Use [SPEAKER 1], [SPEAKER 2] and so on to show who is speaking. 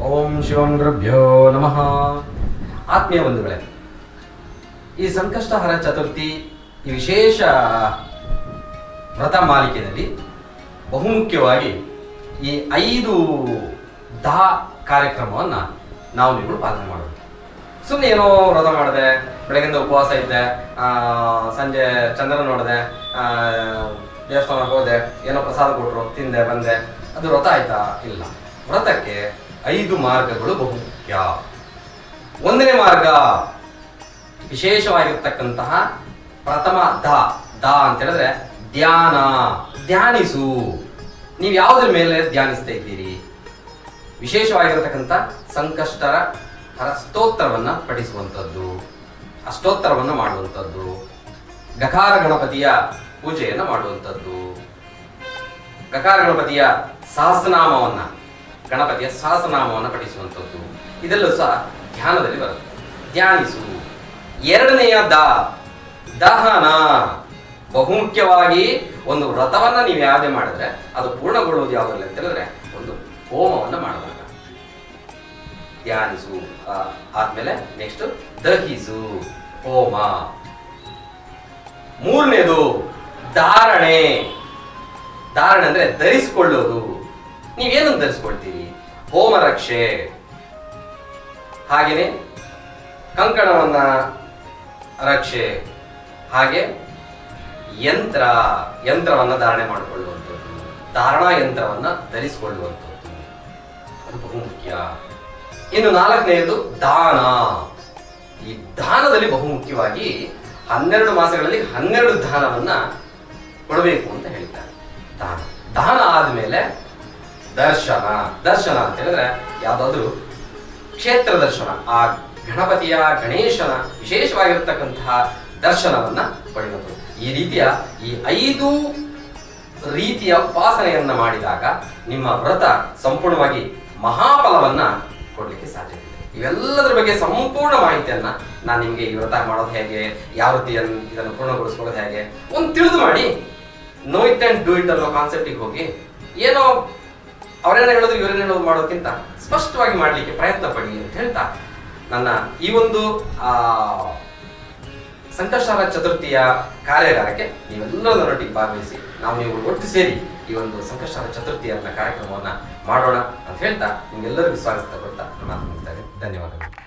[SPEAKER 1] ಶಿವಂ ಗುರುಭ್ಯೋ ನಮಃ. ಆತ್ಮೀಯ ಬಂಧುಗಳೇ, ಈ ಸಂಕಷ್ಟಹರ ಚತುರ್ಥಿ, ಈ ವಿಶೇಷ ವ್ರತ ಮಾಲಿಕೆಯಲ್ಲಿ ಬಹುಮುಖ್ಯವಾಗಿ ಈ ಐದು ದಾ ಕಾರ್ಯಕ್ರಮವನ್ನು ನಾವು ನೀವು ಪಾಲನೆ ಮಾಡೋದು. ಸುಮ್ಮನೆ ಏನೋ ವ್ರತ ಮಾಡಿದೆ ಬೆಳಗಿಂದ ಉಪವಾಸ ಇದ್ದೆ ಸಂಜೆ ಚಂದ್ರ ನೋಡಿದೆ ದೇವಸ್ಥಾನಕ್ಕೆ ಹೋದೆ, ಏನೋ ಪ್ರಸಾದ ಕೊಟ್ಟರು ತಿಂದೆ, ಬಂದೆ, ಅದು ವ್ರತ ಆಯ್ತಾ ಇಲ್ಲ. ವ್ರತಕ್ಕೆ ಐದು ಮಾರ್ಗಗಳು ಬಹುಮುಖ್ಯ. ಒಂದನೇ ಮಾರ್ಗ ವಿಶೇಷವಾಗಿರ್ತಕ್ಕಂತಹ ಪ್ರಥಮ ದ ದ ಅಂತ ಹೇಳಿದ್ರೆ ಧ್ಯಾನ, ಧ್ಯಾನಿಸು. ನೀವು ಯಾವುದ್ರ ಮೇಲೆ ಧ್ಯಾನಿಸ್ತಾ ಇದ್ದೀರಿ? ವಿಶೇಷವಾಗಿರತಕ್ಕಂಥ ಸಂಕಷ್ಟರ ಹರ ಸ್ತೋತ್ರವನ್ನ ಪಠಿಸುವಂಥದ್ದು, ಅಷ್ಟೋತ್ತರವನ್ನು ಮಾಡುವಂಥದ್ದು ಗಕಾರ ಗಣಪತಿಯ ಪೂಜೆಯನ್ನು ಮಾಡುವಂಥದ್ದು ಗಕಾರ ಗಣಪತಿಯ ಸಹಸ್ರನಾಮವನ್ನ ಗಣಪತಿಯ ಸಾಸನಾಮವನ್ನು ಪಠಿಸುವಂಥದ್ದು. ಇದೆಲ್ಲೂ ಸಹ ಧ್ಯಾನದಲ್ಲಿ ಬರುತ್ತೆ. ಧ್ಯಾನಿಸು. ಎರಡನೆಯ ದ, ದಹನ. ಬಹುಮುಖ್ಯವಾಗಿ ಒಂದು ವ್ರತವನ್ನ ನೀವು ಯಾವುದೇ ಮಾಡಿದ್ರೆ ಅದು ಪೂರ್ಣಗೊಳ್ಳುವುದು ಯಾವುದರಲ್ಲಿ ಅಂತ ಹೇಳಿದ್ರೆ ಒಂದು ಹೋಮವನ್ನು ಮಾಡುವಾಗ ಧ್ಯಾನಿಸು. ಆದ್ಮೇಲೆ ನೆಕ್ಸ್ಟ್ ದಹಿಸು. ಹೋಮ. ಮೂರನೇದು, ಧಾರಣೆ. ಧಾರಣೆ ಅಂದ್ರೆ ಧರಿಸಿಕೊಳ್ಳೋದು ನೀವೇನನ್ನು ಧರಿಸ್ಕೊಳ್ತೀರಿ? ಹೋಮ ರಕ್ಷೆ ಹಾಗೆಯೇ ಕಂಕಣವನ್ನ ರಕ್ಷೆ. ಹಾಗೆ ಯಂತ್ರ, ಯಂತ್ರವನ್ನು ಧಾರಣೆ ಮಾಡಿಕೊಳ್ಳುವಂಥದ್ದು, ಧಾರಣಾ ಯಂತ್ರವನ್ನ ಧರಿಸಿಕೊಳ್ಳುವಂಥದ್ದು. ಅದು ಬಹುಮುಖ್ಯ ಇನ್ನು ನಾಲ್ಕನೆಯದು ದಾನ. ಈ ದಾನದಲ್ಲಿ ಬಹುಮುಖ್ಯವಾಗಿ ಹನ್ನೆರಡು ಮಾಸಗಳಲ್ಲಿ ಹನ್ನೆರಡು ದಾನವನ್ನು ಕೊಡಬೇಕು ಅಂತ ಹೇಳ್ತಾರೆ. ದಾನ. ದಾನ ಆದ್ಮೇಲೆ ದರ್ಶನ. ದರ್ಶನ ಅಂತ ಹೇಳಿದ್ರೆ ಯಾವ್ದಾದ್ರು ಕ್ಷೇತ್ರ ದರ್ಶನ. ಆ ಗಣಪತಿಯ ಗಣೇಶನ ವಿಶೇಷವಾಗಿರ್ತಕ್ಕಂತಹ ದರ್ಶನವನ್ನ ಪಡೆಯುವುದು ಈ ರೀತಿಯ ಈ ಐದು ರೀತಿಯ ಉಪಾಸನೆಯನ್ನ ಮಾಡಿದಾಗ ನಿಮ್ಮ ವ್ರತ ಸಂಪೂರ್ಣವಾಗಿ ಮಹಾಫಲವನ್ನ ಕೊಡಲಿಕ್ಕೆ ಸಾಧ್ಯ ಇವೆಲ್ಲದರ ಬಗ್ಗೆ ಸಂಪೂರ್ಣ ಮಾಹಿತಿಯನ್ನ ನಾನು ನಿಮಗೆ ಈ ವ್ರತ ಮಾಡೋದು ಹೇಗೆ, ಯಾವ ರೀತಿ ಅನ್- ಇದನ್ನು ಪೂರ್ಣಗೊಳಿಸ್ಕೊಳ್ಳೋದು ಹೇಗೆ ಒಂದು ತಿಳಿದು ಮಾಡಿ know it and do it ಅನ್ನೋ ಕಾನ್ಸೆಪ್ಟಿಗೆ ಹೋಗಿ ಏನೋ ಅವರೇನು ಹೇಳೋದು ಇವರೇನ ಹೇಳೋದು ಮಾಡೋದಕ್ಕಿಂತ ಸ್ಪಷ್ಟವಾಗಿ ಮಾಡಲಿಕ್ಕೆ ಪ್ರಯತ್ನ ಪಡಿ ಅಂತ ಹೇಳ್ತಾ ನನ್ನ ಈ ಒಂದು, ಆ ಸಂಕಷ್ಟಹರ ಚತುರ್ಥಿಯ ಕಾರ್ಯಾಗಾರಕ್ಕೆ ನೀವೆಲ್ಲರೊಟ್ಟಿಗೆ ಭಾಗವಹಿಸಿ, ನಾವು ನೀವು ಒಟ್ಟು ಸೇರಿ ಈ ಒಂದು ಸಂಕಷ್ಟಹರ ಚತುರ್ಥಿಯ ಕಾರ್ಯಕ್ರಮವನ್ನ ಮಾಡೋಣ ಅಂತ ಹೇಳ್ತಾ ನಿಮ್ಗೆಲ್ಲರಿಗೂ ಸ್ವಾಗತ ಕೊಡ್ತಾ ನಾನು ಮಾತು ಮುಗಿಸ್ತೇನೆ ಧನ್ಯವಾದಗಳು.